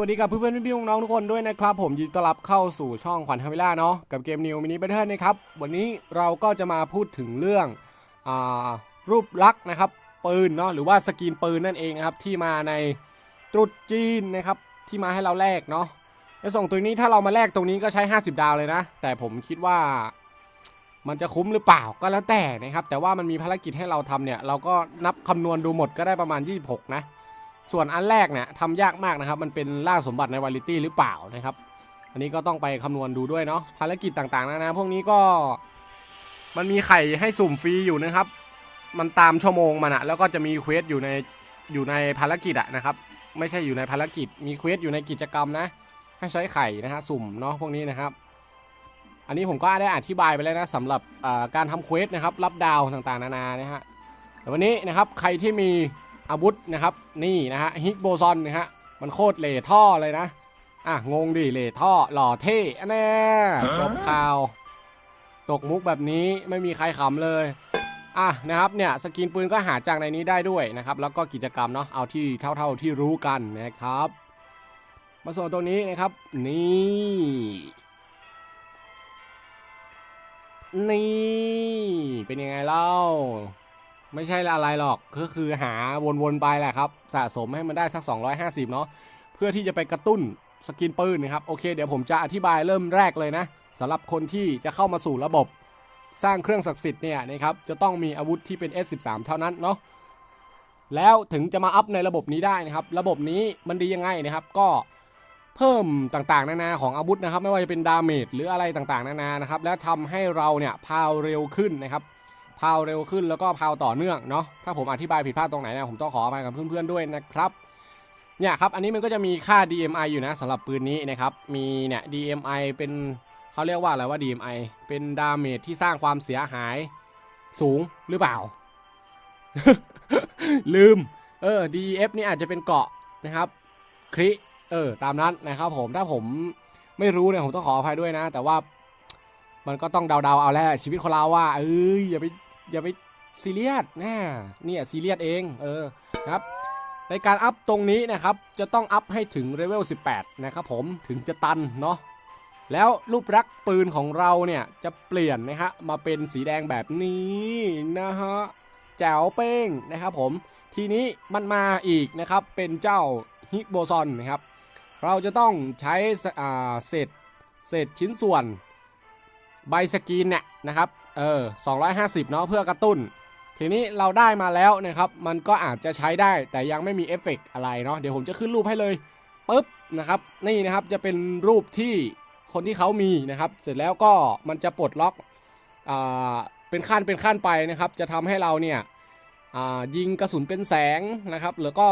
วัสดีกับเพื่อนๆพี่ๆน้องๆทุกคนด้วยนะครับ ผมยินดีต้อนรับเข้าสู่ช่องขวัญทาวิล่าเนาะกับเกมนิวมินิเบเทอร์นะครับ วันนี้เราก็จะมาพูดถึงเรื่องอารูปลักษณ์นะครับ ปืนเนาะหรือว่าสกรีนปืนนั่นเองนะครับ ที่มาในตรุษจีนนะครับ ที่มาให้เราแลกเนาะในส่งตัวนี้ถ้าเรามาแลกตรงนี้ก็ใช้ 50 ดาวเลยนะ แต่ผมคิดว่ามันจะคุ้มหรือเปล่าก็แล้วแต่นะครับ แต่ว่ามันมีภารกิจให้เราทำเนี่ย เราก็นับคำนวณดูหมดก็ได้ประมาณ 26 นะ ส่วนอันแรกเนี่ยทำยากมากนะครับ มันเป็นล่าสมบัติในวาลิตี้หรือเปล่านะครับ อันนี้ก็ต้องไปคำนวณดูด้วยเนาะภารกิจต่างๆนะนะพวกนี้ก็มันมีไข่ให้สุ่มฟรีอยู่นะครับ มันตามชั่วโมงมันอะแล้วก็จะมีเควสอยู่ในอยู่ในภารกิจอะนะครับ ไม่ใช่อยู่ในภารกิจ มีเควสอยู่ในกิจกรรมนะ ให้ใช้ไข่นะฮะสุ่มเนาะพวกนี้นะครับ อันนี้ผมก็ได้อธิบายไปแล้วนะสำหรับการทำเควสนะครับ รับดาวต่างๆ นานานะฮะแต่วันนี้นะครับใครที่มี อาวุธนะครับ นี่นะฮะฮิกโบซอนนะฮะมันโคตรเหล่ท่อเลยนะ อะ งงดิเหล่ท่อหล่อเท่อันแน่จบข่าว ตกมุกแบบนี้ไม่มีใครขำเลย อะนะครับเนี่ยสกินปืนก็หาจากในนี้ได้ด้วยนะครับ แล้วก็กิจกรรมเนาะเอาที่เท่า ๆที่รู้กันนะครับ มาส่วนตัวนี้นะครับ นี่นี่ เป็นยังไงเล่า ไม่ใช่อะไรหรอกก็คือหาวนๆไปแหละครับ สะสมให้มันได้สัก 250 เนาะเพื่อที่จะไปกระตุ้นสกินปืนนะครับโอเคเดี๋ยวผมจะอธิบายเริ่มแรกเลยนะสำหรับคนที่จะเข้ามาสู่ระบบสร้างเครื่องศักดิ์สิทธิ์เนี่ยนะครับจะต้องมีอาวุธที่เป็น S13 เท่านั้นเนาะแล้วถึงจะมาอัพในระบบนี้ได้นะครับ ระบบนี้มันดียังไงนะครับ ก็เพิ่มต่างๆ นานาของอาวุธนะครับ ไม่ว่าจะเป็นดาเมจหรืออะไรต่างๆ นานานะครับ แล้วทำให้เราเนี่ยพาวเร็วขึ้นนะครับ พาวเร็วขึ้นแล้วก็พาวต่อเนื่องเนาะถ้าผมอธิบายผิดพลาดตรงไหนเนะผมต้องขออภัยกับเพื่อนๆด้วยนะครับเนี่ยครับอันนี้มันก็จะมีค่า DMI อยู่นะสำหรับปืนนี้นะครับมีเนี่ย DMI เป็นเขาเรียกว่าอะไรว่า DMI เป็นดาเมจที่สร้างความเสียหายสูงหรือเปล่า ลืมเออ DF นี่อาจจะเป็นเกาะนะครับคริเออตามนั้นนะครับผมถ้าผมไม่รู้เนี่ยผมต้องขออภัยด้วยนะ แต่ว่ามันก็ต้องเดาๆเอาแหละชีวิตคนเราว่าเอ้ยอย่าไป อย่าไปซีเรียสนะเนี่ยซีเรียสเอง เออครับ ในการอัพตรงนี้นะครับ จะต้องอัพให้ถึงเลเวล 18 นะครับผมถึงจะตันเนาะ แล้วรูปลักษ์ปืนของเราเนี่ย จะเปลี่ยนนะฮะมาเป็นสีแดงแบบนี้นะฮะแจ๋วเป้งนะครับผม ทีนี้มันมาอีกนะครับ เป็นเจ้าฮิกโบซอนนะครับ เราจะต้องใช้เศษเศษชิ้นส่วนใบสกรีนเนี่ยนะครับ เออ250 เนาะเพื่อกระตุ้น ทีนี้เราได้มาแล้วนะครับ มันก็อาจจะใช้ได้แต่ยังไม่มีเอฟเฟกต์อะไรเนาะเดี๋ยวผมจะขึ้นรูปให้เลยปุ๊บนะครับ นี่นะครับจะเป็นรูปที่คนที่เขามีนะครับ เสร็จแล้วก็มันจะปลดล็อกอ่าเป็นขั้นเป็นขั้นไปนะครับ จะทำให้เราเนี่ยอ่ายิงกระสุนเป็นแสงนะครับแล้วก็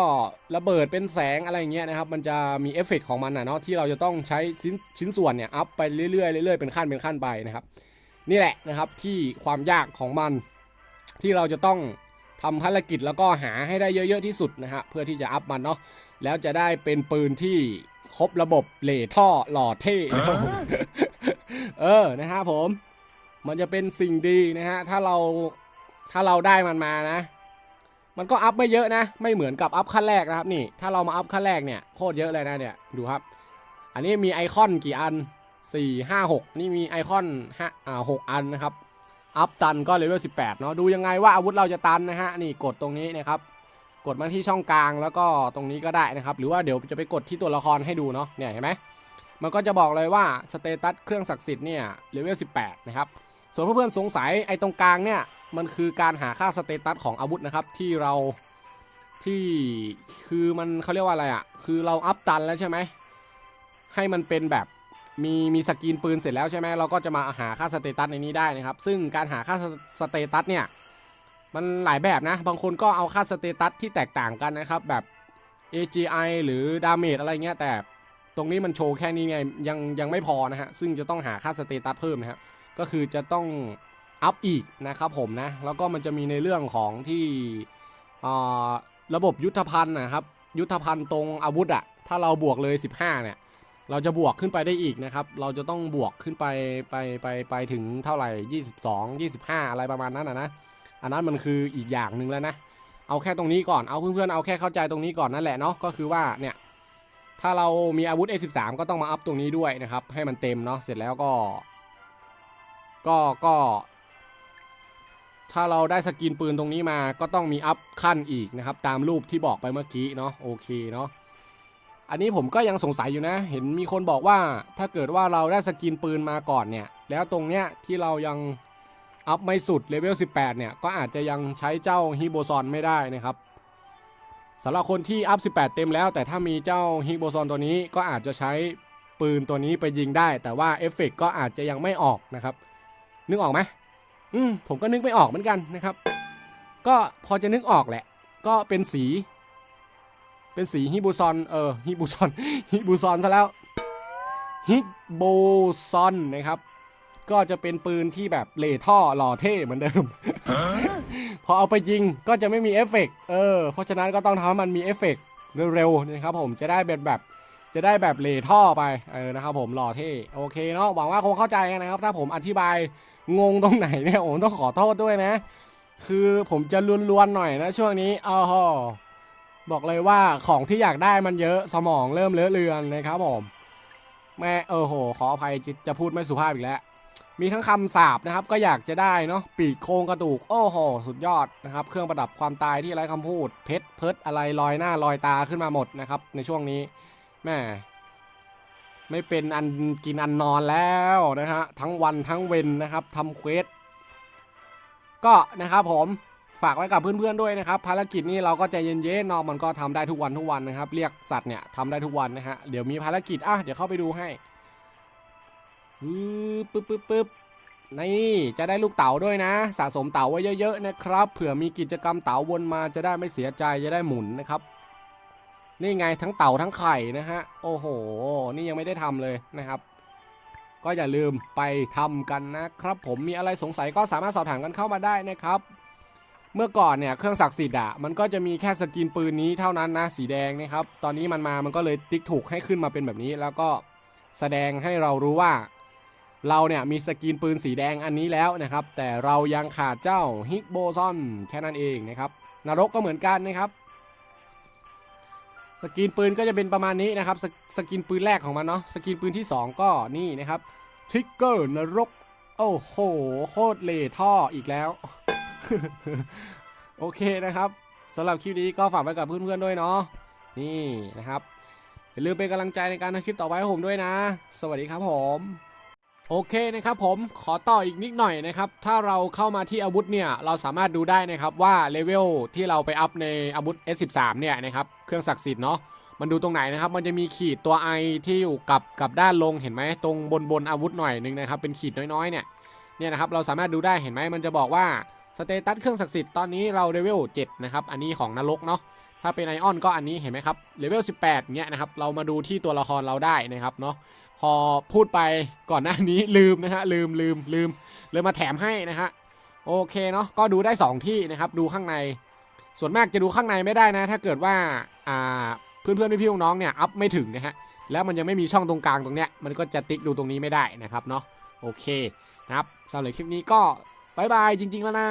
ระเบิดเป็นแสงอะไรอย่างเงี้ยนะครับ มันจะมีเอฟเฟกต์ของมันนะเนาะที่เราจะต้องใช้ชิ้นชิ้นส่วนเนี่ยอัพไปเรื่อยๆเรื่อยๆเป็นขั้นเป็นขั้นไปนะครับ นี่แหละนะครับที่ความยากของมันที่เราจะต้องทำภารกิจแล้วก็หาให้ได้เยอะๆที่สุดนะฮะเพื่อที่จะอัพมันเนาะแล้วจะได้เป็นปืนที่ครบระบบเหล่ท่อหล่อเท่นะครับผมเออนะฮะผมมันจะเป็นสิ่งดีนะฮะถ้าเราถ้าเราได้มันมานะ มันก็อัพไม่เยอะนะ ไม่เหมือนกับอัพขั้นแรกนะครับนี่ ถ้าเรามาอัพขั้นแรกเนี่ยโคตรเยอะเลยนะเนี่ยดูครับ อันนี้มีไอคอนกี่อัน 4 5 6นี่มีไอคอนห้าอ่าหกอันนะครับ อัพตันก็เลเวล18เนาะดูยังไงว่าอาวุธเราจะตันนะฮะนี่กดตรงนี้นะครับกดมาที่ช่องกลางแล้วก็ตรงนี้ก็ได้นะครับ หรือว่าเดี๋ยวจะไปกดที่ตัวละครให้ดูเนาะเนี่ยเห็นไหมมันก็จะบอกเลยว่าสเตตัสเครื่องศักดิ์สิทธิ์เนี่ยเลเวล18 นะครับ ส่วนเพื่อนๆสงสัยไอ้ตรงกลางเนี่ยมันคือการหาค่าสเตตัสของอาวุธนะครับที่เราที่คือมันเขาเรียกว่าอะไรอะ่ะคือเราอัพตันแล้วใช่ไหมให้มันเป็นแบบ มีมีสกรีนปืนเสร็จแล้วใช่ไหมเราก็จะมาหาค่าสเตตัสในนี้ได้นะครับ ซึ่งการหาค่าสเตตัสเนี่ยมันหลายแบบนะ บางคนก็เอาค่าสเตตัสที่แตกต่างกันนะครับ แบบ AGI หรือดาเมจอะไรเงี้ยแต่ตรงนี้มันโชว์แค่นี้ไงยังยังไม่พอนะฮะ ซึ่งจะต้องหาค่าสเตตัสเพิ่มนะครับก็คือจะต้องอัพอีกนะครับผมนะ แล้วก็มันจะมีในเรื่องของที่ระบบยุทธภัณฑ์นะครับ ยุทธภัณฑ์ตรงอาวุธอะถ้าเราบวกเลย 15เนี่ย เราจะบวกขึ้นไปได้อีกนะครับ เราจะต้องบวกขึ้นไปไปไปไปถึงเท่าไหร่ 22 25 อะไรประมาณนั้นนะนะ อันนั้นมันคืออีกอย่างหนึ่งแล้วนะ เอาแค่ตรงนี้ก่อน เอาเพื่อนๆ เอาแค่เข้าใจตรงนี้ก่อนนั่นแหละเนาะ ก็คือว่าเนี่ย ถ้าเรามีอาวุธ A13 ก็ต้องมาอัพตรงนี้ด้วยนะครับ ให้มันเต็มเนาะ เสร็จแล้วก็ ก็ก็ ถ้าเราได้สกินปืนตรงนี้มา ก็ต้องมีอัพขั้นอีกนะครับ ตามรูปที่บอกไปเมื่อกี้เนาะ โอเคเนาะ อันนี้ผมก็ยังสงสัยอยู่นะ เห็นมีคนบอกว่าถ้าเกิดว่าเราได้สกินปืนมาก่อนเนี่ย แล้วตรงเนี้ยที่เรายังอัพไม่สุดเลเวล 18 เนี่ย ก็อาจจะยังใช้เจ้าฮิโบซอนไม่ได้นะครับสำหรับคนที่อัพ 18 เต็มแล้ว แต่ถ้ามีเจ้าฮิโบซอนตัวนี้ก็อาจจะใช้ปืนตัวนี้ไปยิงได้ แต่ว่าเอฟเฟกต์ก็อาจจะยังไม่ออกนะครับ นึกออกไหมอืมผมก็นึกไม่ออกเหมือนกันนะครับ ก็พอจะนึกออกแหละ ก็เป็นสี เป็นสีฮิบูซอนเออฮิบูซอนฮิบูซอนซะแล้วฮิโบซอนนะครับ ก็จะเป็นปืนที่แบบเล่ท่อหล่อเท่เหมือนเดิม พอเอาไปยิงก็จะไม่มีเอฟเฟกต์เออเพราะฉะนั้นก็ต้องทำให้มันมีเอฟเฟกต์เร็วๆนะครับผมจะได้เป็นแบบจะได้แบบเล่ท่อไปเออนะครับผมหล่อเท่โอเคเนาะหวังว่าคงเข้าใจนนะครับ ถ้าผมอธิบายงงตรงไหนเนี่ยผมต้องขอโทษด้วยนะ คือผมจะลวนๆหน่อยนะช่วงนี้อ้าว บอกเลยว่าของที่อยากได้มันเยอะสมองเริ่มเลอะเลือนนะครับผม แม่เออโห ขออภัยจะพูดไม่สุภาพอีกแล้ว มีทั้งคำสาบนะครับ ก็อยากจะได้เนาะปีกโครงกระดูก โอ้โห สุดยอดนะครับ เครื่องประดับความตายที่ไร้คำพูด เพชรเพิร์ดอะไรลอยหน้าลอยตาขึ้นมาหมดนะครับ ในช่วงนี้ แม่ไม่เป็นอันกินอันนอนแล้วนะฮะทั้งวันทั้งเวนนะครับทำเควสก็นะครับผม ฝากไว้กับเพื่อนๆด้วยนะครับ ภารกิจนี้เราก็ใจเย็นๆเนอะมันก็ทำได้ทุกวันทุกวันนะครับ เรียกสัตว์เนี่ยทำได้ทุกวันนะฮะเดี๋ยวมีภารกิจอะเดี๋ยวเข้าไปดูให้ปึ๊บปึ๊บปึ๊บปึ๊บนี่จะได้ลูกเต๋าด้วยนะ สะสมเต๋าไว้เยอะๆนะครับเผื่อมีกิจกรรมเต๋าวนมาจะได้ไม่เสียใจจะได้หมุนนะครับ นี่ไงทั้งเต่าทั้งไข่นะฮะโอ้โห นี่ยังไม่ได้ทำเลยนะครับ ก็อย่าลืมไปทำกันนะครับ ผมมีอะไรสงสัยก็สามารถสอบถามกันเข้ามาได้นะครับ เมื่อก่อนเนี่ยเครื่องศักดิ์สิทธิ์อะมันก็จะมีแค่สกินปืนนี้เท่านั้นนะสีแดงนะครับตอนนี้มันมามันก็เลยติ๊กถูกให้ขึ้นมาเป็นแบบนี้ แล้วก็แสดงให้เรารู้ว่า เราเนี่ยมีสกินปืนสีแดงอันนี้แล้วนะครับ แต่เรายังขาดเจ้าฮิกโบซอนแค่นั้นเองนะครับนรกก็เหมือนกันนะครับ สกินปืนก็จะเป็นประมาณนี้นะครับสสกินปืนแรกของมันเนาะสกินปืนที่ 2 ก็นี่นะครับทริกเกอร์นรกโอ้โหโคตรเลท่ออีกแล้ว โอเคนะครับสำหรับคลิปนี้ก็ฝากไว้กับเพื่อนๆด้วยเนาะนี่นะครับอย่าลืมเป็นกำลังใจในการทำคลิปต่อไปให้ผมด้วยนะ สวัสดีครับผมโอเคนะครับผมขอต่ออีกนิดหน่อยนะครับ ถ้าเราเข้ามาที่อาวุธเนี่ย เราสามารถดูได้นะครับว่าเลเวลที่เราไปอัพในอาวุธ S13 เนี่ยนะครับเครื่องศักดิ์สิทธิ์เนาะมันดูตรงไหนนะครับ มันจะมีขีดตัว I ที่อยู่กับกับด้านลงเห็นไหมตรงบนบนอาวุธหน่อยหนึงนะครับเป็นขีดน้อยๆเนี่ยเนี่ยนะครับเราสามารถดูได้เห็นไหมมันจะบอกว่า สเตตัสเครื่องศักดิ์สิทธิ์ตอนนี้เราเลเวล7นะครับ อันนี้ของนรกเนาะ ถ้าเป็นไอออนก็อันนี้เห็นไหมครับ เลเวล18เนี่ยนะครับ เรามาดูที่ตัวละครเราได้นะครับเนาะ พอพูดไปก่อนหน้านี้ลืมนะฮะ ลืมลืมลืมเลยมาแถมให้นะฮะ โอเคเนาะ ก็ดูได้ 2 ที่นะครับ ดูข้างใน ส่วนมากจะดูข้างในไม่ได้นะ ถ้าเกิดว่า อ่า เพื่อนเพื่อนพี่พี่น้องๆเนี่ย อัพไม่ถึงนะฮะ แล้วมันยังไม่มีช่องตรงกลางตรงเนี้ย มันก็จะติ๊กดูตรงนี้ไม่ได้นะครับเนาะ โอเคนะครับสำหรับคลิปนี้ก็ บายบายจริง ๆ แล้วนะ